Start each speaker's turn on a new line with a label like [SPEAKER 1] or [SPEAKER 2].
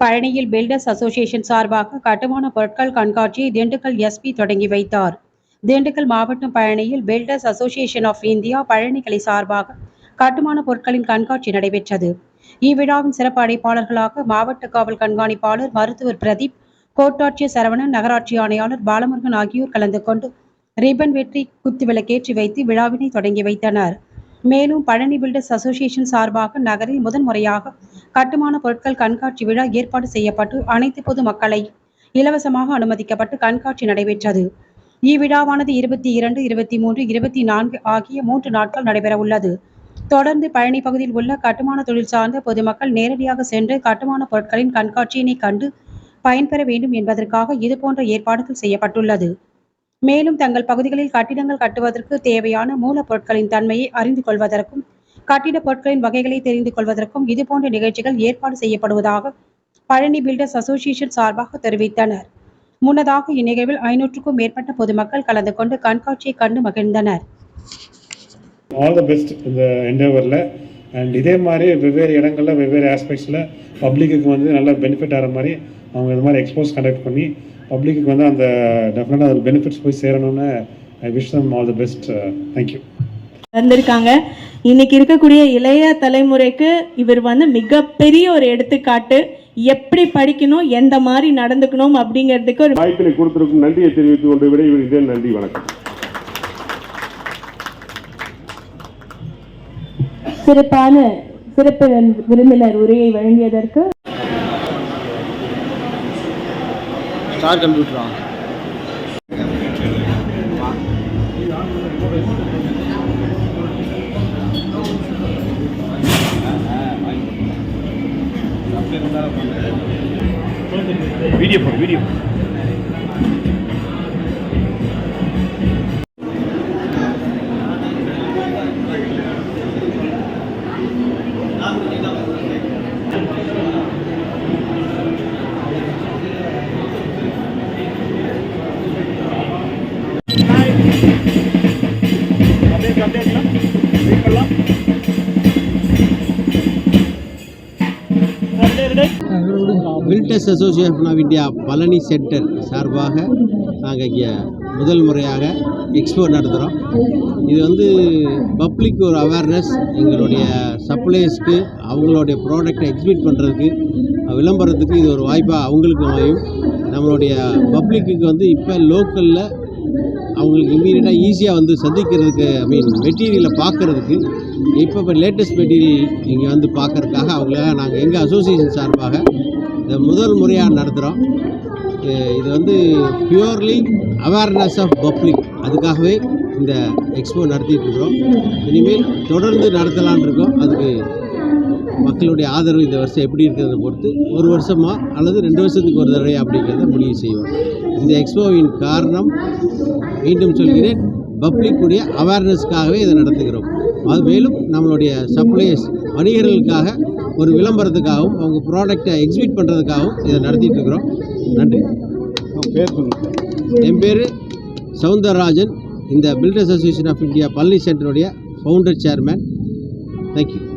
[SPEAKER 1] பழனியில் builders association சார்பாக கட்டுமான பொருட்கள் கண்காட்சியை திண்டுக்கல் எஸ்பி தொடங்கி வைத்தார். திண்டுக்கல் மாவட்டம் பழனியில் builders association of India Palani கிளை சார்பாக கட்டுமான பொருட்களின் கண்காட்சி நடைபெற்றது. இவ்விழாவின் சிறப்பு அடைப்பாளர்களாக மாவட்ட காவல் கண்காணிப்பாளர் மருத்துவர் பிரதீப் கோட்டாட்சியர் சரவணன் நகராட்சி ஆணையாளர் பாலமுருகன் ஆகியோர் கலந்து கொண்டு ரிப்பன் வெற்றி குத்துவிளக்கேற்றி வைத்து விழாவினை தொடங்கி வைத்தனர். மேலும் பழனி பில்டர்ஸ் அசோசியேஷன் சார்பாக நகரில் முதன்முறையாக கட்டுமான பொருட்கள் கண்காட்சி விழா ஏற்பாடு செய்யப்பட்டு அனைத்து பொது மக்களை இலவசமாக அனுமதிக்கப்பட்டு கண்காட்சி நடைபெற்றது. இவ்விழாவானது இருபத்தி இரண்டு இருபத்தி மூன்று இருபத்தி நான்கு ஆகிய மூன்று நாட்கள் நடைபெற உள்ளது. தொடர்ந்து பழனி பகுதியில் உள்ள கட்டுமான தொழில் சார்ந்த பொதுமக்கள் நேரடியாக சென்று கட்டுமான பொருட்களின் கண்காட்சியினை கண்டு பயன்பெற வேண்டும் என்பதற்காக இதுபோன்ற ஏற்பாடுகள் செய்யப்பட்டுள்ளது. மேலும் தங்கள் பகுதிகளில் கட்டிடங்கள் கட்டுவதற்கு தேவையான மூலப்பொருட்களின் தன்மையை அறிந்து கொள்வதற்கும் கட்டிடப் பொருட்களின் வகைகளை தெரிந்து கொள்வதற்கும் இதுபோன்ற நிகழ்ச்சிகள் ஏற்பாடு செய்யப்படுவதாக பழனி பில்டர்ஸ் அசோசியேஷன் சார்பாக தெரிவித்தனர். முன்னதாக இந்நிகழ்வில் ஐநூற்றுக்கும் மேற்பட்ட பொதுமக்கள் கலந்து கொண்டு கண்காட்சியை கண்டு மகிழ்ந்தனர்.
[SPEAKER 2] ஆல் த பெஸ்ட் இந்த என்டேவரில் அண்ட் இதே மாதிரி வெவ்வேறு இடங்களில் வெவ்வேறு ஆஸ்பெக்ட்ஸில் பப்ளிக்கு வந்து நல்ல பெனிஃபிட் ஆகிற மாதிரி அவங்க இது மாதிரி எக்ஸ்போஸ் கண்டக்ட் பண்ணி பப்ளிக்கு வந்து அந்த டெஃபினட்டாக அதில் பெனிஃபிட்ஸ் போய் சேரணும்னு I wish them all the best thank you
[SPEAKER 3] வந்திருக்காங்க இன்னைக்கு இருக்கக்கூடிய இளைய தலைமுறைக்கு இவர் வந்து மிகப்பெரிய ஒரு எடுத்துக்காட்டு. எப்படி படிக்கணும் எந்த மாதிரி நடந்துக்கணும் அப்படிங்கிறதுக்கு ஒரு
[SPEAKER 4] வாய்ப்பினை கொடுத்திருக்கும் நன்றியை தெரிவித்துக் கொண்டு விடைபெறுகிறேன். நன்றி வணக்கம்.
[SPEAKER 3] சிறப்பான சிறப்பு விருந்தினர் உரையை வழங்கியதற்கு
[SPEAKER 5] ஸ்டார் கம்ப்யூட்டரா
[SPEAKER 4] வீடியோ போடு video
[SPEAKER 5] builders association of India Palani centre சார்பாக நாங்கள் இங்கே முதல் முறையாக எக்ஸ்போ நடத்துகிறோம் இது வந்து பப்ளிக் ஒரு அவேர்னஸ் எங்களுடைய சப்ளைஸ்க்கு அவங்களுடைய ப்ராடக்டை எக்ஸிபிட் பண்ணுறதுக்கு விளம்பரத்துக்கு இது ஒரு வாய்ப்பாக அவங்களுக்கு அமையும். நம்மளுடைய பப்ளிக்கு வந்து இப்போ லோக்கலில் அவங்களுக்கு இம்மீடியட்டாக ஈஸியாக வந்து சந்திக்கிறதுக்கு ஐ மீன் மெட்டீரியலை பார்க்குறதுக்கு இப்போ இப்போ லேட்டஸ்ட் மெட்டீரியல் இங்கே வந்து பார்க்கறதுக்காக அவங்கள நாங்கள் எங்கள் அசோசியேஷன் சார்பாக இதை முதல் முறையாக நடத்துகிறோம் இது வந்து பியூர்லி அவேர்னஸ் ஆஃப் பப்ளிக் அதுக்காகவே இந்த எக்ஸ்போ நடத்திட்டு இருக்கிறோம். இனிமேல் தொடர்ந்து நடத்தலான் இருக்கோம். அதுக்கு மக்களுடைய ஆதரவு இந்த வருஷம் எப்படி இருக்கிறத பொறுத்து ஒரு வருஷமாக அல்லது ரெண்டு வருஷத்துக்கு ஒரு தடவை அப்படிங்கிறத முடிவு செய்வோம். இந்த எக்ஸ்போவின் காரணம் மீண்டும் சொல்கிறேன். பப்ளிக்குடைய அவேர்னஸ்க்காகவே இதை நடத்துகிறோம். அது மேலும் நம்மளுடைய சப்ளையர்ஸ் வணிகர்களுக்காக ஒரு விளம்பரத்துக்காகவும் அவங்க ப்ராடக்டை எக்ஸிபிட் பண்ணுறதுக்காகவும் இதை நடத்திட்டு இருக்கிறோம். நன்றி. என் பேர் சவுந்தரராஜன். இந்த builders association of India Palani சென்டருடைய founder chairman thank you